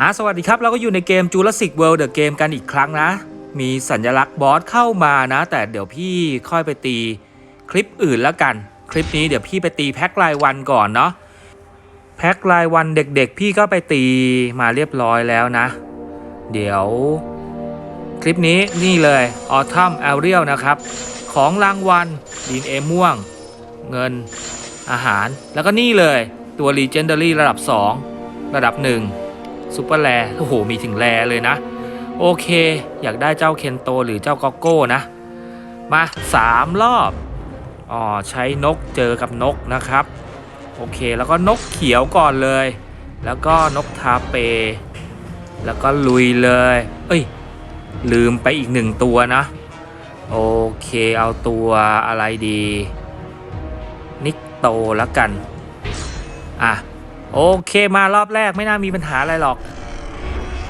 อะสวัสดีครับ เราก็อยู่ในเกม Jurassic World The Game กันอีกครั้งนะ มีสัญลักษณ์บอสเข้ามานะ แต่เดี๋ยวพี่ค่อยไปตีคลิปอื่นแล้วกัน คลิปนี้เดี๋ยวพี่ไปตีแพ็ครายวันก่อนเนาะแพ็ครายวันเด็กๆ พี่ก็ไปตีมาเรียบร้อยแล้วนะ เดี๋ยว คลิปนี้นี่เลย Autumn Ariel นะครับ ของรางวัลดีนเอม่วง เงิน อาหาร แล้วก็นี่เลยตัว Legendary ระดับ 2 ระดับ 1ซูเปอร์แรโอ้โห มีถึงแรเลยนะ โอเค อยากได้เจ้าเคนโตหรือเจ้ากอกโก้นะ มาสามรอบอ๋อใช้นกเจอกับนกนะครับ โอเคแล้วก็นกเขียวก่อนเลย แล้วก็นกทาเป แล้วก็ลุยเลย เอ้ย ลืมไปอีกหนึ่งตัวนะ โอเคเอาตัวอะไรดี นิกโตแล้วกัน อะ โอเคมารอบแรกไม่น่ามีปัญหาอะไรหรอก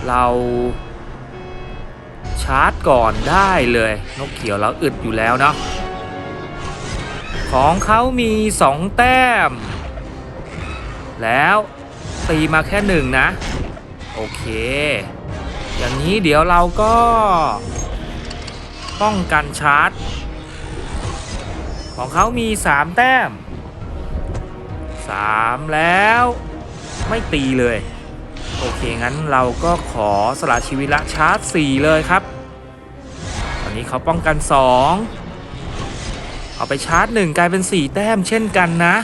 เราชาร์จก่อนได้เลย นกเขียวเราอึดอยู่แล้วเนาะของเขามี 2 แต้ม แล้วตีมาแค่หนึ่งนะ โอเค อย่างนี้เดี๋ยวเราก็ ป้องกันชาร์จ ของเขามี 3 แต้ม 3 แล้วไม่ตีเลย โอเค งั้นเราก็ขอสละชีวิตละชาร์จ 4 เลยครับ ตอนนี้เขาป้องกัน 2 เอาไปชาร์จ 1 กลายเป็น 4 แต้มเช่นกันนะ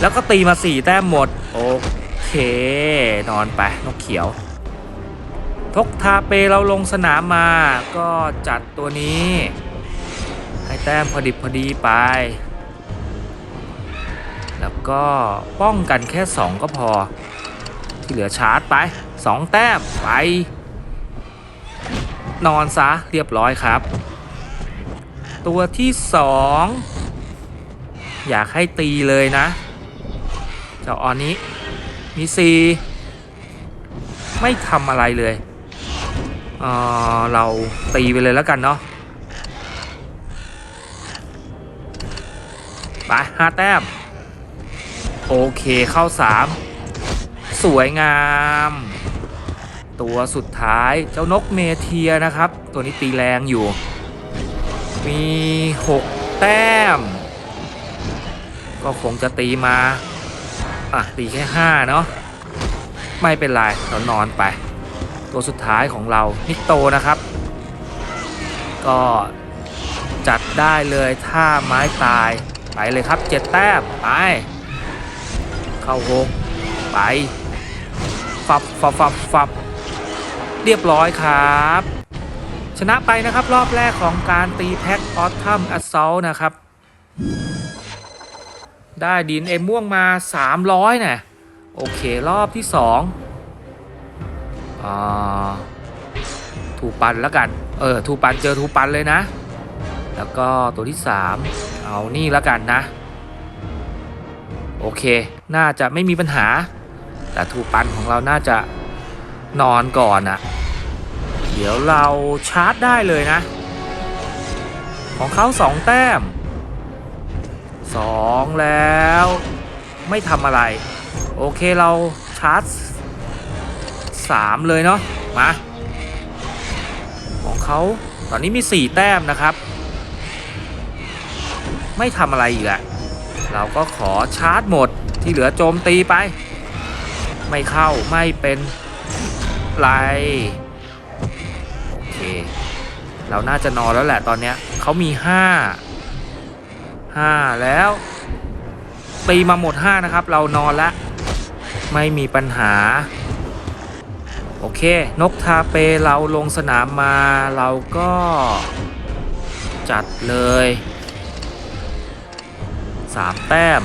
แล้วก็ตีมา 4 แต้มหมด โอเคนอนไปนกเขียว ทกทาเปเราลงสนามมา ก็จัดตัวนี้ ให้แต้มพอดิบพอดีไป แล้วก็ป้องกันแค่ 2 ก็พอ ที่เหลือชาร์จไป 2 แต้มไป นอนซะเรียบร้อยครับ ตัวที่ 2 อยากให้ตีเลยนะ เจ้าออนนี้มี 4ไม่ทำอะไรเลย เเราตีไปเลยแล้วกันเนาะไปห้าแต้ม โอเคเข้า3สวยงาม ตัวสุดท้ายเจ้านกเมเทียนะครับ ตัวนี้ตีแรงอยู่ มี 6 แต้ม ก็คงจะตีมา อะ ตีแค่ 5 เนาะไม่เป็นไรเรานอนไป ตัวสุดท้ายของเรานิกโตนะครับ ก็จัดได้เลยท่าไม้ตายไปเลยครับ7แต้มไป เข้าหกไปฟับฟับฟับฟับเรียบร้อยครับ ชนะไปนะครับรอบแรกของการตีแพ็คออทัมอัสซลนะครับ ได้ดินเอ็มม่วงมา 300นะ่ะโอเครอบที่2อ่า ทูปันแล้วกัน เออทูปันเจอทูปันเลยนะ แล้วก็ตัวที่ 3 เอานี่แล้วกันนะ โอเค น่าจะไม่มีปัญหา แต่ทูปันของเราน่าจะนอนก่อนอะเดี๋ยวเราชาร์จได้เลยนะ ของเขาสองแต้มสองแล้ว ไม่ทำอะไร โอเคเราชาร์จ สามเลยเนาะมาของเขาตอนนี้มีสี่แต้มนะครับ ไม่ทำอะไรอีกอะเราก็ขอชาร์จหมดที่เหลือโจมตีไป ไม่เข้าไม่เป็นไรโอเค เราน่าจะนอนแล้วแหละตอนเนี้ยเขามี 5 5 แล้ว ตีมาหมด 5 นะครับ เรานอนแล้วไม่มีปัญหา โอเค นกทาเปเราลงสนามมาเราก็จัดเลย 3 แต้ม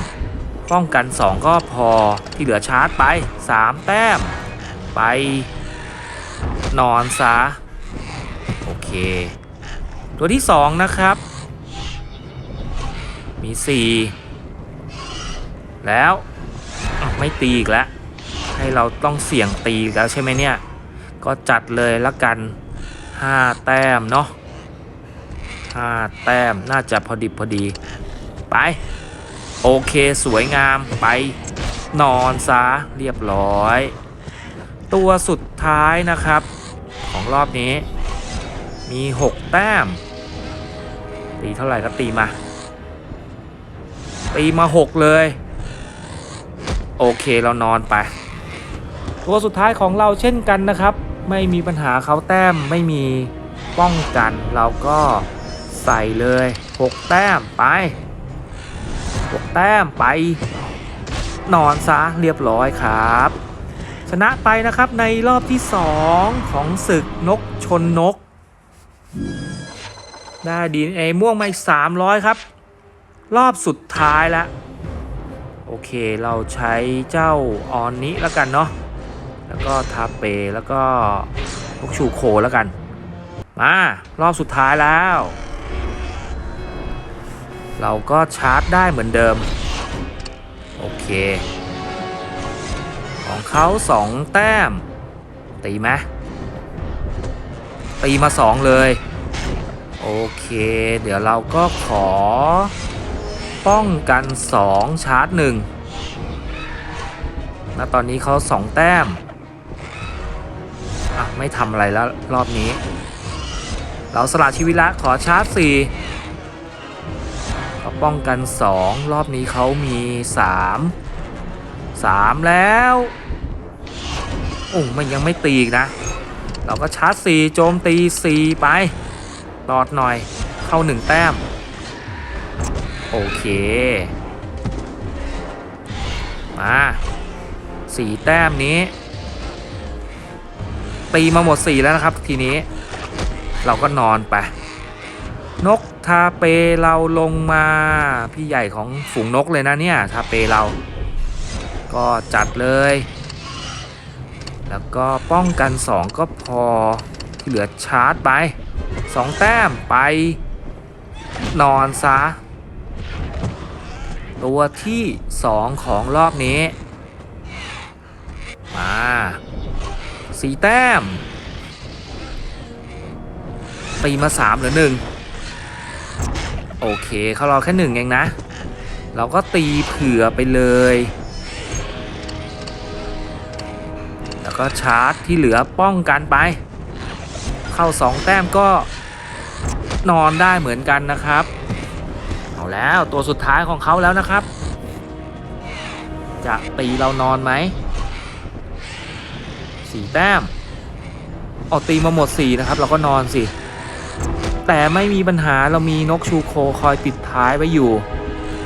ป้องกัน 2 ก็พอที่เหลือชาร์จไป 3 แต้ม ไป นอนซะ โอเค ตัวที่ 2 นะครับ มี 4 แล้วไม่ตีอีกแล้ว ให้เราต้องเสี่ยงตีแล้วใช่ไหมเนี่ย ก็จัดเลยละกัน 5 แต้มเนาะห้าแต้มน่าจะพอดิบพอดี ไป โอเคสวยงามไปนอนซะเรียบร้อย ตัวสุดท้ายนะครับ ของรอบนี้ มี 6 แต้ม ตีเท่าไหร่ก็ตีมา ตีมา 6 เลย โอเคเรานอนไป ตัวสุดท้ายของเราเช่นกันนะครับ ไม่มีปัญหาเขาแต้มไม่มีป้องกัน เราก็ใส่เลย 6 แต้มไป 6 แต้มไป นอนซะเรียบร้อยครับ ชนะไปนะครับในรอบที่ 2 ของศึกนกชนนก ได้ดีเอม่วงมาอีก 300 ครับ รอบสุดท้ายแล้ว โอเคเราใช้เจ้าออนนี้แล้วกันเนาะ แล้วก็ทาเปแล้วก็ลูกชูโคแล้วกัน มารอบสุดท้ายแล้ว เราก็ชาร์จได้เหมือนเดิม โอเค ของเขาสองแต้ม ตีไหมตีมาสองเลย โอเค เดี๋ยวเราก็ขอ ป้องกัน2ชาร์จ1ณตอนนี้เขา2แต้ม ไม่ทำอะไรแล้วรอบนี้ เราสละชีวิตละขอชาร์จ4ขอป้องกัน 2 รอบนี้เขามี 3 3 แล้วโอ้มันยังไม่ตีอีกนะ เราก็ชาร์จ4โจมตี 4 ไปตอดหน่อยเข้า 1 แต้ม โอเค มาสี่แต้มนี้ ตีมาหมดสี่แล้วนะครับ ทีนี้ เราก็นอนไป นกทาเปเราลงมาพี่ใหญ่ของฝูงนกเลยนะเนี่ยทาเปเรา ก็จัดเลย แล้วก็ป้องกัน 2 ก็พอที่เหลือชาร์จไป 2 แต้มไป นอนซะตัวที่ 2 ของรอบนี้ มา สีแต้ม ตีมา3หรือ1โอเคเขารอแค่หนึ่งเองนะ เราก็ตีเผื่อไปเลย แล้วก็ชาร์จที่เหลือป้องกันไป เข้า2แต้มก็นอนได้เหมือนกันนะครับ เอาแล้วตัวสุดท้ายของเขาแล้วนะครับ จะตีเรานอนไหม สี่แต้ม ออกตีมาหมดสี่นะครับ เราก็นอนสิ แต่ไม่มีปัญหาเรามีนกชูโคคอยปิดท้ายไว้อยู่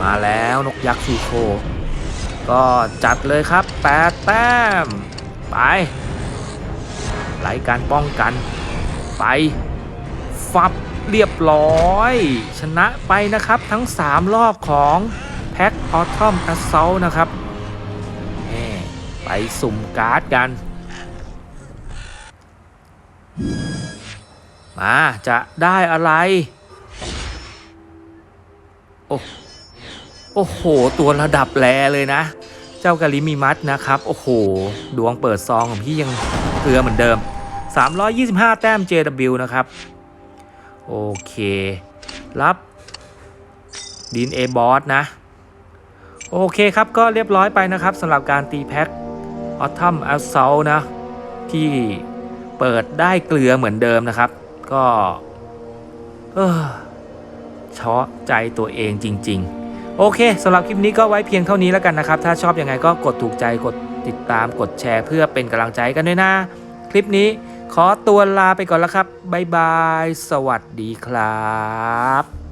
มาแล้วนกยักษ์ชูโค ก็จัดเลยครับแปดแต้ม ไปไล่การป้องกัน ไป ฟับเรียบร้อย ชนะไปนะครับทั้ง 3 รอบของแพ็คออทอมแอสเซลนะครับไปสุ่มการ์ดกัน มาจะได้อะไร โอ้โอ้โห ตัวระดับแรเลยนะ เจ้ากาลิมิมัสนะครับ โอ้โห ดวงเปิดซองของพี่ยังเกลือเหมือนเดิม 325 แต้ม JW นะครับ โอเค รับดินเอบอสนะ โอเคครับก็เรียบร้อยไปนะครับสำหรับการตีแพ็คออทัมอัลเซลนะ ที่เปิดได้เกลือเหมือนเดิมนะครับ ก็เออชาะใจตัวเองจริง ๆ โอเคสำหรับคลิปนี้ก็ไว้เพียงเท่านี้แล้วกันนะครับ ถ้าชอบอยังไงก็กดถูกใจกดติดตามกดแชร์ เพื่อเป็นกำลังใจกันด้วยนะ คลิปนี้ขอตัวลาไปก่อนแล้วครับบ๊ายบาย สวัสดีครับ